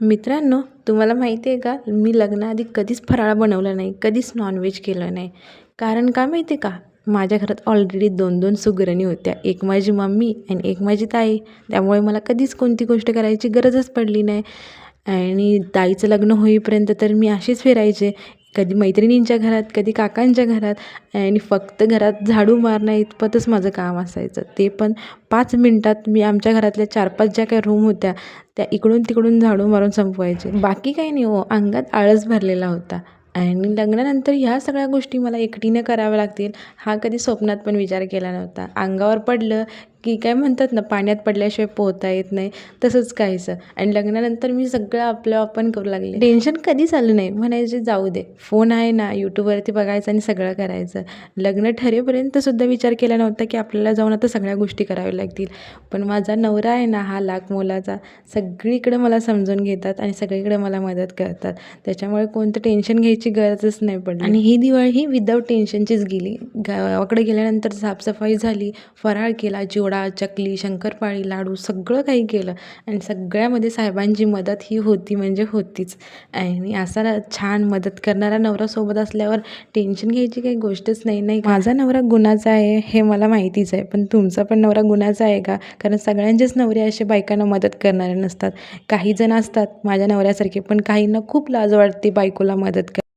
मित्रांनो तुम्हाला माहिती आहे का? मी लग्नाआधी कधीच फराळ बनवला नाही कधीच नॉनव्हेज केलं नाही. कारण का माहिती आहे का? माझ्या घरात ऑलरेडी दोन दोन सुगरणी होत्या. एक माझी मम्मी आणि एक माझी ताई. त्यामुळे मला कधीच कोणती गोष्ट करायची गरजच पडली नाही. आणि ताईचं लग्न होईपर्यंत तर मी अशीच फिरायचे. कधी मैत्रिणींच्या घरात कधी काकांच्या घरात आणि फक्त घरात झाडू मारणं इतपतच माझं काम असायचं. ते पण पाच मिनटात मी आमच्या घरातल्या चार पाच ज्या काही रूम होत्या त्या इकडून तिकडून झाडू मारून संपवायचे. बाकी काही नाही हो अंगात आळस भरलेला होता. आणि लग्नानंतर ह्या सगळ्या गोष्टी मला एकटीनं कराव्या लागतील हा कधी स्वप्नात पण विचार केला नव्हता. अंगावर पडलं की काय म्हणतात ना पाण्यात पडल्याशिवाय पोहता येत नाही. तसंच काहीसं. आणि लग्नानंतर मी सगळं आपलं आपण करू लागले. टेन्शन कधीच आलं नाही. म्हणायचे जाऊ दे. फोन आहे ना यूट्यूबवरती बघायचं आणि सगळं करायचं. लग्न ठरेपर्यंत सुद्धा विचार केला नव्हता की आपल्याला जाऊन आता सगळ्या गोष्टी कराव्या लागतील. पण माझा नवरा आहे ना हा लाख मोलाचा. सगळीकडे मला समजून घेतात आणि सगळीकडे मला मदत करतात. त्याच्यामुळे कोणतं टेन्शन घ्यायची गरजच नाही पडली. आणि ही दिवाळी ही विदाऊट टेन्शनचीच गेली. गावाकडे गेल्यानंतर साफसफाई झाली फराळ केला चिवडा चकली शंकरपाळी लाडू सगळं काही केलं. आणि सगळ्यामध्ये साहेबांची मदत ही होती म्हणजे होतीच. आणि असा छान मदत करणारा नवरा सोबत असल्यावर टेन्शन घ्यायची काही गोष्टच नाही नाही माझा नवरा गुणाचा आहे हे मला माहितीच आहे. पण तुमचा पण नवरा गुणाचा आहे का? कारण सगळ्यांचेच नवरे असे बायकांना मदत करणारे नसतात. काही जण असतात माझ्या नवऱ्यासारखे पण काहींना खूप लाज वाटते बायकोला मदत कर